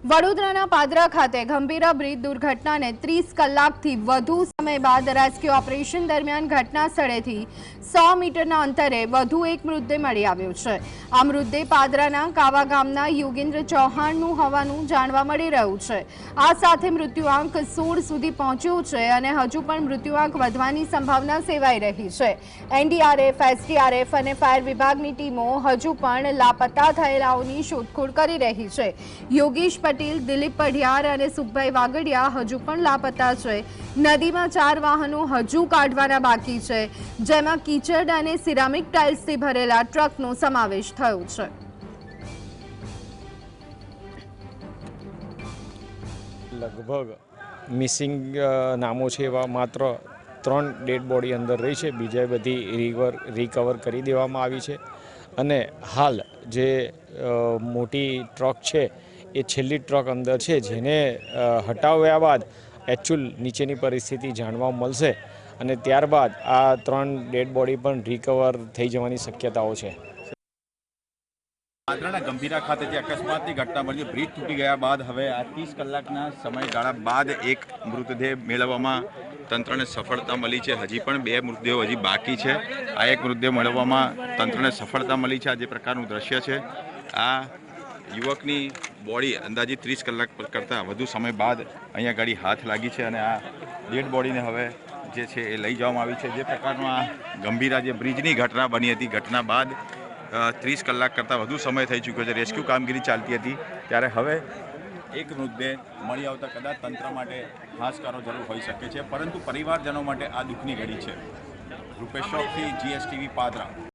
વડોદરાના પાદરા ખાતે ગંભીર બ્રિજ દુર્ઘટનાને ત્રીસ કલાકથી વધુ સમય બાદ રેસ્ક્યુ ઓપરેશન દરમિયાન ઘટના સ્થળેથી સો મીટરના અંતરે વધુ એક મૃતદેહ મળી આવ્યો છે. આ મૃતદેહ પાદરાના કાવા ગામના યોગેન્દ્ર ચૌહાણનું હોવાનું જાણવા મળી રહ્યું છે. આ સાથે મૃત્યુઆંક સોળ સુધી પહોંચ્યો છે અને હજુ પણ મૃત્યુઆંક વધવાની સંભાવના સેવાઈ રહી છે. એનડીઆરએફ, એસડીઆરએફ અને ફાયર વિભાગની ટીમો હજુ પણ લાપતા થયેલાઓની શોધખોળ કરી રહી છે. યોગેશ પટેલ, દિલીપ પઢિયાર અને સુખભાઈ વાગડિયા હજુ પણ લાપતા છે. નદીમાં ચાર વાહનો હજુ કાઢવાના બાકી છે. જેમાં કીચડ અને સિરામિક ટાઇલ્સથી ભરેલા ટ્રકનો સમાવેશ થયો છે. લગભગ મિસિંગ નામો છે એવા માત્ર ત્રણ ડેડ બોડી અંદર રહી છે. બીજા બધી રિકવર રિકવર કરી દેવામાં આવી છે. અને હાલ જે મોટી ટ્રક છે, એ છેલ્લી ટ્રક અંદર છે, જેને હટાવ્યા બાદ એકચ્યુઅલ નીચેની પરિસ્થિતિ જાણવા મળશે અને ત્યારબાદ આ ત્રણ ડેડ બોડી પણ રિકવર થઈ જવાની શક્યતાઓ છે. પાદરાના ગંભીરા ખાતે જે અકસ્માતની ઘટના બની, બ્રિજ તૂટી ગયા બાદ હવે આ ત્રીસ કલાકના સમયગાળા બાદ એક મૃતદેહ મેળવવામાં તંત્રને સફળતા મળી છે. હજી પણ બે મૃતદેહો હજી બાકી છે. આ એક મૃતદેહ મેળવવામાં તંત્રને સફળતા મળી છે. આ જે પ્રકારનું દ્રશ્ય છે, આ યુવકની બોડી અંદાજિત ત્રીસ કલાક કરતાં વધુ સમય બાદ અહીંયા ગાડી હાથ લાગી છે અને આ ડેડ બોડીને હવે જે છે એ લઈ જવામાં આવી છે. જે પ્રકારનો આ ગંભીરા જે બ્રિજની ઘટના બની હતી, ઘટના બાદ ત્રીસ કલાક કરતાં વધુ સમય થઈ ચૂક્યો છે. રેસ્ક્યુ કામગીરી ચાલતી હતી. ત્યારે હવે એક મૃતદેહ મળી આવતા કદાચ તંત્ર માટે હાશકારો જરૂર હોઈ શકે છે. પરંતુ પરિવારજનો માટે આ દુઃખની ઘડી છે. રૂપેશ ચોકથી જીએસટીવી પાદરા.